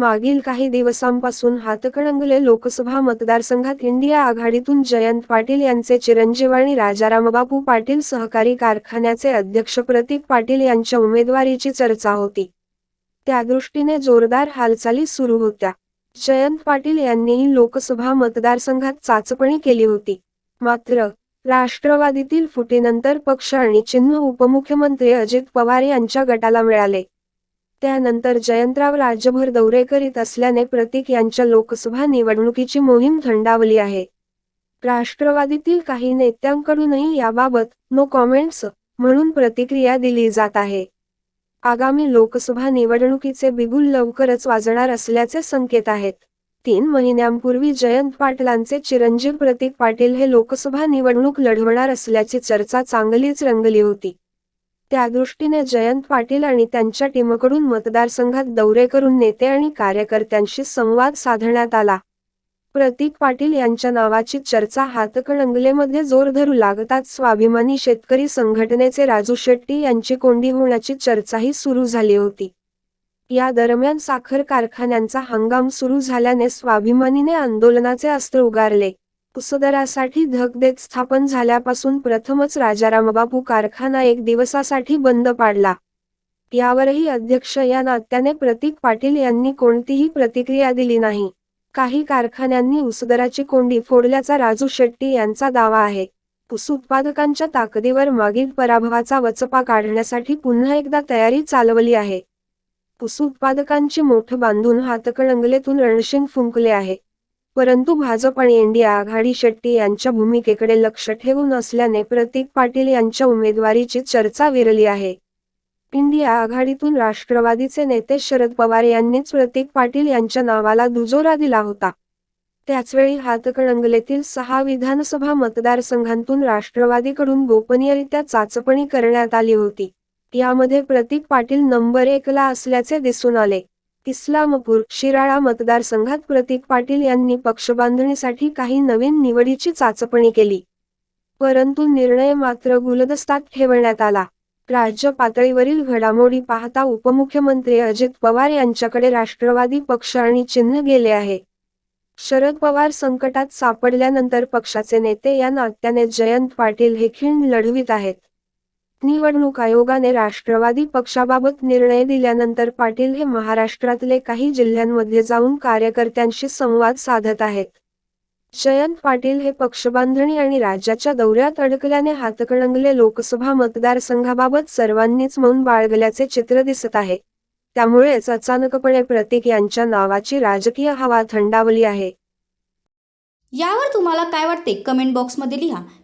मागील काही दिवसांपासून हातकणंगले लोकसभा मतदारसंघात इंडिया आघाडीतून जयंत पाटील यांचे चिरंजीव आणि राजारामबापू पाटील सहकारी कारखान्याचे अध्यक्ष प्रतीक पाटील यांच्या उमेदवारीची चर्चा होती. त्या दृष्टीने जोरदार हालचाली सुरू होत्या. जयंत पाटील यांनीही लोकसभा मतदारसंघात चाचपणी केली होती. मात्र राष्ट्रवादीतील फुटीनंतर पक्ष आणि चिन्ह उपमुख्यमंत्री अजित पवार यांच्या गटाला मिळाले. त्यानंतर जयंतराव राज्यभर दौरे करीत असल्याने प्रतीक यांच्या लोकसभा निवडणुकीची मोहीम थंडावली आहे. राष्ट्रवादीतील काही नेत्यांकडूनही याबाबत नो कॉमेंट्स म्हणून प्रतिक्रिया दिली जात आहे. आगामी लोकसभा निवडणुकीचे बिगुल लवकरच वाजणार असल्याचे संकेत आहेत. तीन महिन्यांपूर्वी जयंत पाटलांचे चिरंजीव प्रतीक पाटील हे लोकसभा निवडणूक लढवणार असल्याची चर्चा चांगलीच रंगली होती. त्या दृष्टीने जयंत पाटील आणि त्यांच्या टीमकडून मतदारसंघात दौरे करून नेते आणि कार्यकर्त्यांशी संवाद साधण्यात आला. प्रतीक पाटील यांच्या नावाची चर्चा हातकणंगलेमध्ये जोर धरू लागताच स्वाभिमानी शेतकरी संघटनेचे राजू शेट्टी यांची कोंडी होण्याची चर्चाही सुरू झाली होती. या दरम्यान साखर कारखान्यांचा हंगाम सुरू झाल्याने स्वाभिमानीने आंदोलनाचे अस्त्र उगारले. कुसदरासाठी धक देत स्थापन झाल्यापासून प्रथमच राजारामबापू कारखाना एक दिवसासाठी बंद पाडला. यावरही अध्यक्ष या नात्याने प्रतीक पाटील यांनी कोणतीही प्रतिक्रिया दिली नाही. काही कारखान्यांनी उसदराची कोंडी फोडल्याचा राजू शेट्टी यांचा दावा आहे. ऊस उत्पादकांच्या ताकदीवर मागील पराभवाचा वचपा काढण्यासाठी पुन्हा एकदा तयारी चालवली आहे. ऊस उत्पादकांची मोठ बांधून हातकणंगलेतून रणशिंग फुंकले आहे. परंतु भाजप आणि इंडिया आघाडी शेट्टी यांच्या भूमिकेकडे लक्ष ठेवून असल्याने प्रतीक पाटील यांच्या उमेदवारीची चर्चा विरली आहे. इंडिया आघाडीतून राष्ट्रवादीचे नेते शरद पवार यांनीच प्रतीक पाटील यांच्या नावाला दुजोरा दिला होता. त्याचवेळी हातकणंगलेतील सहा विधानसभा मतदारसंघांतून राष्ट्रवादीकडून गोपनीयरित्या चाचपणी करण्यात आली होती. यामध्ये प्रतीक पाटील नंबर एकला असल्याचे दिसून आले. इस्लामपूर शिराळा मतदारसंघात प्रतीक पाटील यांनी पक्षबांधणीसाठी काही नवीन निवडीची चाचपणी केली. परंतु निर्णय मात्र गुलदस्तात ठेवण्यात आला. राज्य पातळीवरील घडामोडी पाहता उपमुख्यमंत्री अजित पवार यांच्याकडे राष्ट्रवादी पक्ष आणि चिन्ह गेले आहे. शरद पवार संकटात सापडल्यानंतर पक्षाचे नेते या नात्याने जयंत पाटील हे खिण लढवित आहेत. निवडणूक आयोगाने राष्ट्रवादी पक्षाबाबत निर्णय दिल्यानंतर पाटील हे महाराष्ट्रातले काही जिल्ह्यांमध्ये जाऊन कार्यकर्त्यांशी संवाद साधत आहेत. जयंत पाटील हे पक्षबांधणी आणि राज्याच्या दौऱ्यात अडकल्याने हातकणंगले लोकसभा मतदारसंघाबाबत सर्वांनीच मौन बाळगल्याचे चित्र दिसत आहे. त्यामुळेच अचानकपणे प्रतीक यांच्या नावाची राजकीय हवा थंडावली आहे. यावर तुम्हाला काय वाटते? कमेंट बॉक्समध्ये लिहा.